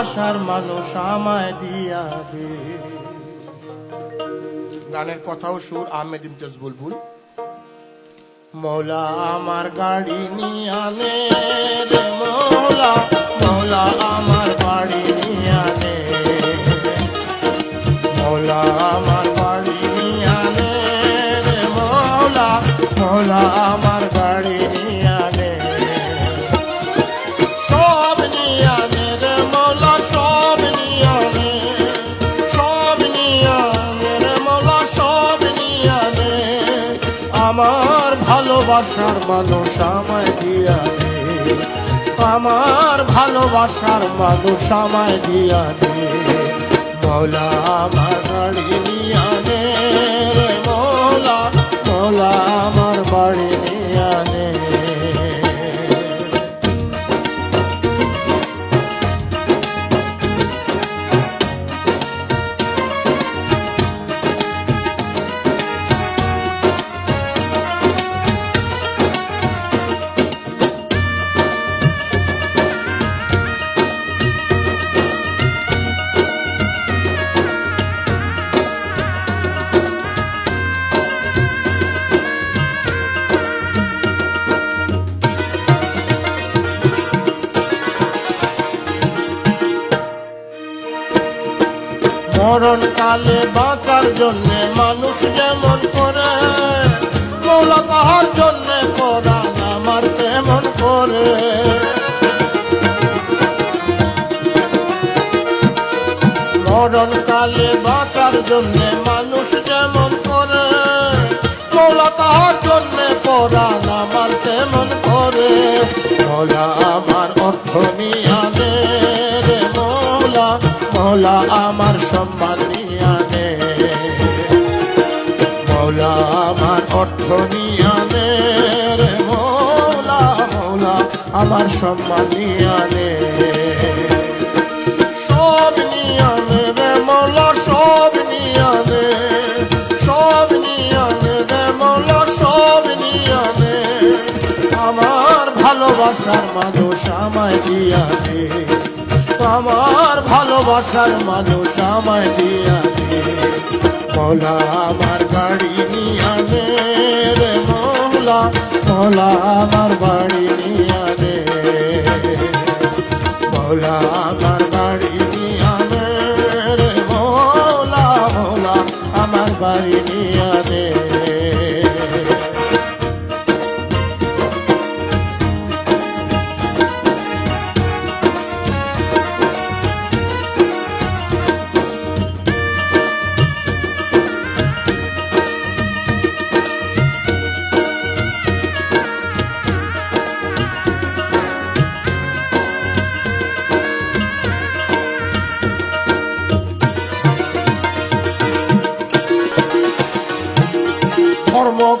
আশার মানুষ আমায় দিয়া দে গানের কথাও সুর আহমেদ ইমতিয়াজ বুলবুল। মৌলা আমার গাড়ি নিয়ানে রে মৌলা মৌলা আমার বাড়ি নিয়ানে মৌলা আমার বাড়ি নিয়ানে রে মৌলা মৌলা আমার আমার ভালোবাসার মানুষ আমায় দিয়া দে। আমার ভালোবাসার মানুষ আমায় দিয়া দে। মৌলা আমার গাড়ি নিয়া রে মরণ কালে বাঁচার জন্য মানুষ যেমন করে, মৌলা তাহার জন্য কোরআন আমার তেমন করে। মরণ কালে বাঁচার জন্য মানুষ যেমন করে, মৌলা তাহার জন্য কোরআন আমার তেমন করে। মৌলা আমার অর্থ মৌলা মৌলা আমার সম্মান নিয়ানে মৌলা আমার অর্থ নিয়ানে রে। মৌলা মৌলা আমার সম্মান নিয়ানে সব নিয়ানে রে মৌলা সব নিয়ানে সব নিয়ানে রে মৌলা সব নিয়ানে আমার ভালোবাসার মানুষ আমায় দিয়া দে। আমার ভালোবাসার মানুষ আমায় দিয়া দে আমার গাড়ি নিয়ানে রে মৌলা মৌলা আমার বাড়ি নিয়ানে মৌলা আমার বাড়ি নিয়ানে রে মৌলা মৌলা আমার বাড়ি নিয়ানে ধর্ম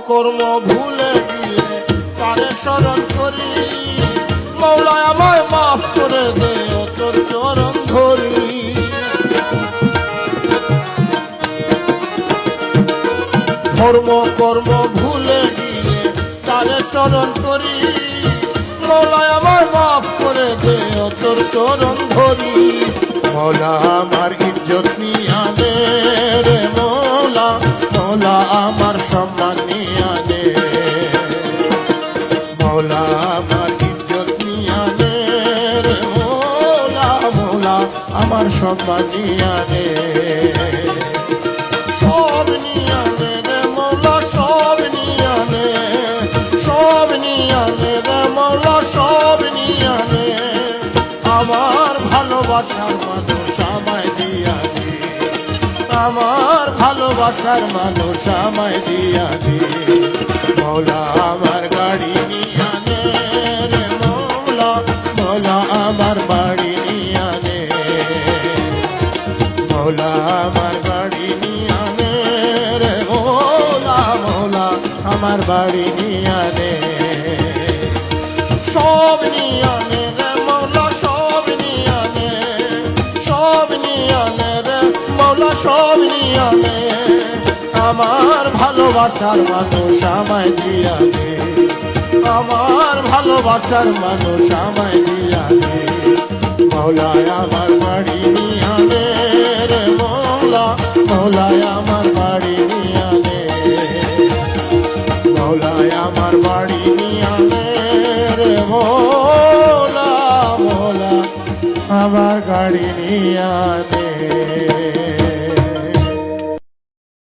কর্ম ভুলে গিয়ে তারে স্মরণ করি। মৌলায় আমায় মাফ করে দে তোর চরণ ধরি। ধর্ম কর্ম ভুলে গিয়ে তারে স্মরণ করি। মৌলায় আমার মাফ করে দে তোর চরণ ধরি। মৌলা আমার ইজ্জত নিয়ানে রে মৌলা মৌলা আমার আমার সম্মান নিয়ানে সব নিয়ানে রে মৌলা, সব নিয়ানে সব নিয়ানে রে মৌলা, সব নিয়ানে আমার ভালোবাসার মানুষ আমায় দিয়া দে আমার ভালোবাসার মানুষ আমায় দিয়া দে মৌলা আমার গাড়ি নিয়ানে রে, মৌলা মৌলা আমার বাড়ি। বাড়ি নিয়ানে সব নিয়ানে রে মৌলা, সব নিয়ানে সব নিয়ানে রে মৌলা, সব নিয়ানে আমার ভালোবাসার মানুষ আমায় দিয়া দে আমার ভালোবাসার মানুষ আমায় দিয়া দে মৌলায় আমার বাড়ি মোলা আমার গাড়ি নিয়ে আনে